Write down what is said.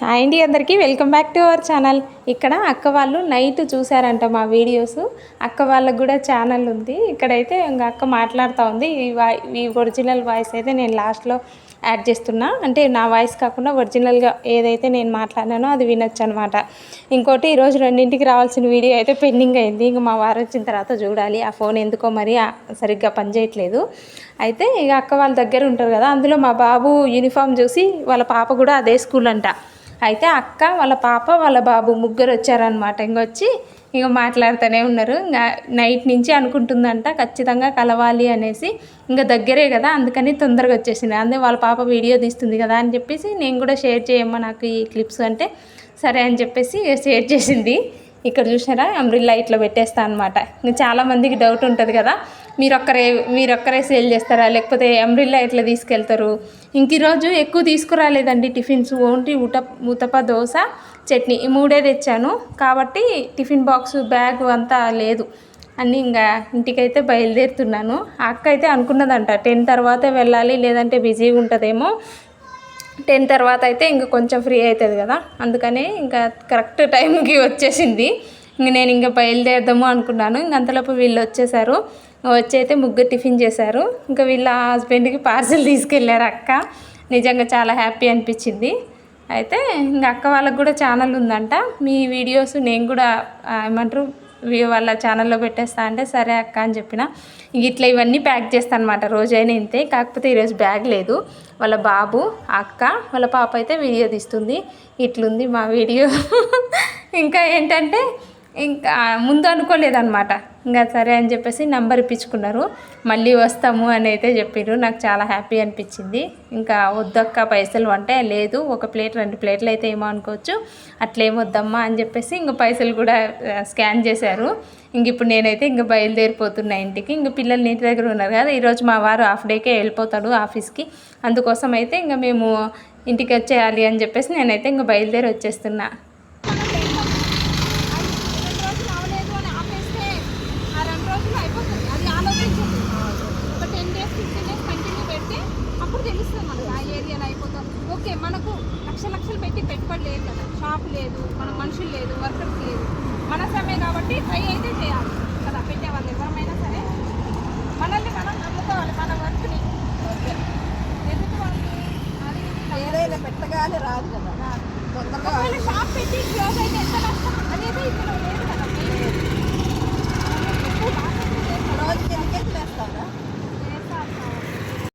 Hi అండి అందరికీ. Welcome back to our channel. ఇక్కడ అక్క వాళ్ళు నైట్ చూసారంట మా వీడియోస్. అక్క వాళ్ళకు కూడా ఛానల్ ఉంది. ఇక్కడైతే ఇంకా అక్క మాట్లాడుతూ ఉంది. ఈ వాయి ఈ ఒరిజినల్ వాయిస్ అయితే నేను లాస్ట్లో యాడ్ చేస్తున్నా. అంటే నా వాయిస్ కాకుండా ఒరిజినల్గా ఏదైతే నేను మాట్లాడినానో అది వినొచ్చు అనమాట ఇంకోటి ఈరోజు రెండింటికి రావాల్సిన వీడియో అయితే పెండింగ్ అయింది. ఇంకా మా వారు వచ్చిన తర్వాత చూడాలి. ఆ ఫోన్ ఎందుకో మరి సరిగ్గా పనిచేయట్లేదు. అయితే ఇక అక్క వాళ్ళ దగ్గర ఉంటారు కదా అందులో మా బాబు యూనిఫామ్ చూసి వాళ్ళ పాప కూడా అదే స్కూల్ అంట. అయితే అక్క వాళ్ళ పాప వాళ్ళ బాబు ముగ్గురు వచ్చారనమాట ఇంకొచ్చి ఇక మాట్లాడుతూనే ఉన్నారు. ఇంకా నైట్ నుంచి అనుకుంటుందంట ఖచ్చితంగా కలవాలి అనేసి. ఇంకా దగ్గరే కదా అందుకని తొందరగా వచ్చేసింది. అందుకే వాళ్ళ పాప వీడియో తీస్తుంది కదా అని చెప్పేసి నేను కూడా షేర్ చేయమ్మా నాకు ఈ క్లిప్స్ అంటే. సరే అని చెప్పేసి షేర్ చేసింది. ఇక్కడ చూసారా అంబ్రిల్లా ఇట్లా పెట్టేస్తా అనమాట ఇంకా చాలా మందికి డౌట్ ఉంటుంది కదా. మీరు ఒక్కరే మీరు ఒక్కరే సేల్ చేస్తారా? లేకపోతే అంబ్రిల్లా ఎట్లా తీసుకెళ్తారు? ఇంక ఈరోజు ఎక్కువ తీసుకురాలేదండి టిఫిన్స్. ఓన్లీ ఉట ఉతప దోశ చట్నీ. ఈ మూడే తెచ్చాను. కాబట్టి టిఫిన్ బాక్స్ బ్యాగ్ అంతా లేదు. అన్నీ ఇంకా ఇంటికైతే బయలుదేరుతున్నాను. అక్క అయితే అనుకున్నదంట టెన్ తర్వాత వెళ్ళాలి లేదంటే బిజీగా ఉంటుందేమో. టెన్ తర్వాత అయితే ఇంకా కొంచెం ఫ్రీ అవుతుంది కదా. అందుకనే ఇంకా కరెక్ట్ టైంకి వచ్చేసింది. ఇంక నేను ఇంకా బయలుదేరదాము అనుకున్నాను. ఇంక అంతలోపు వీళ్ళు వచ్చేసారు. వచ్చి అయితే ముగ్గురు టిఫిన్ చేశారు. ఇంకా వీళ్ళ హస్బెండ్కి పార్సిల్ తీసుకెళ్ళారు అక్క. నిజంగా చాలా హ్యాపీ అనిపించింది. అయితే ఇంకా అక్క వాళ్ళకు కూడా ఛానల్ ఉందంట. మీ వీడియోస్ నేను కూడా ఏమంటారు వాళ్ళ ఛానల్లో పెట్టేస్తా అంటే సరే అక్క అని చెప్పిన. ఇంక ఇట్లా ఇవన్నీ ప్యాక్ చేస్తాను అనమాట రోజైనా ఇంతే. కాకపోతే ఈరోజు బ్యాగ్ లేదు. వాళ్ళ బాబు అక్క వాళ్ళ పాప అయితే వీడియో తీస్తుంది. ఇట్లుంది మా వీడియో. ఇంకా ఏంటంటే ఇంకా ముందు అనుకోలేదన్నమాట. ఇంకా సరే అని చెప్పేసి నంబర్ ఇప్పించుకున్నారు. మళ్ళీ వస్తాము అని అయితే చెప్పారు నాకు చాలా హ్యాపీ అనిపించింది. ఇంకా వద్దక్క పైసలు అంటే లేదు. ఒక ప్లేట్ రెండు ప్లేట్లు అయితే ఏమో అనుకోవచ్చు. అట్లేం వద్దమ్మా అని చెప్పేసి ఇంకా పైసలు కూడా స్కాన్ చేశారు. ఇంక ఇప్పుడు నేనైతే ఇంకా బయలుదేరిపోతున్నా ఇంటికి. ఇంక పిల్లలు నీటి దగ్గర ఉన్నారు కదా. ఈరోజు మా వారు హాఫ్ డేకే వెళ్ళిపోతాడు ఆఫీస్కి. అందుకోసం అయితే ఇంకా మేము ఇంటికి వచ్చేయాలి అని చెప్పేసి నేనైతే ఇంకా బయలుదేరి వచ్చేస్తున్నా. మనకు లక్ష లక్షలు పెట్టి పెట్టుబడి లేదు కదా. షాప్ లేదు మన మనుషులు లేదు వర్కర్స్ లేదు. మన సమయం కాబట్టి ట్రై అయితే చేయాలి కదా పెట్టే వాళ్ళు ఎవరమైనా సరే. మనల్ని మనం నమ్ముకోవాలి మన వర్క్ని ఎదుటి అది పెట్టగానే రాదు కదా. తొందరగా షాప్ పెట్టి క్లోజ్ అయితే ఎంత నష్టం? అనేది ఇందులో లేదు.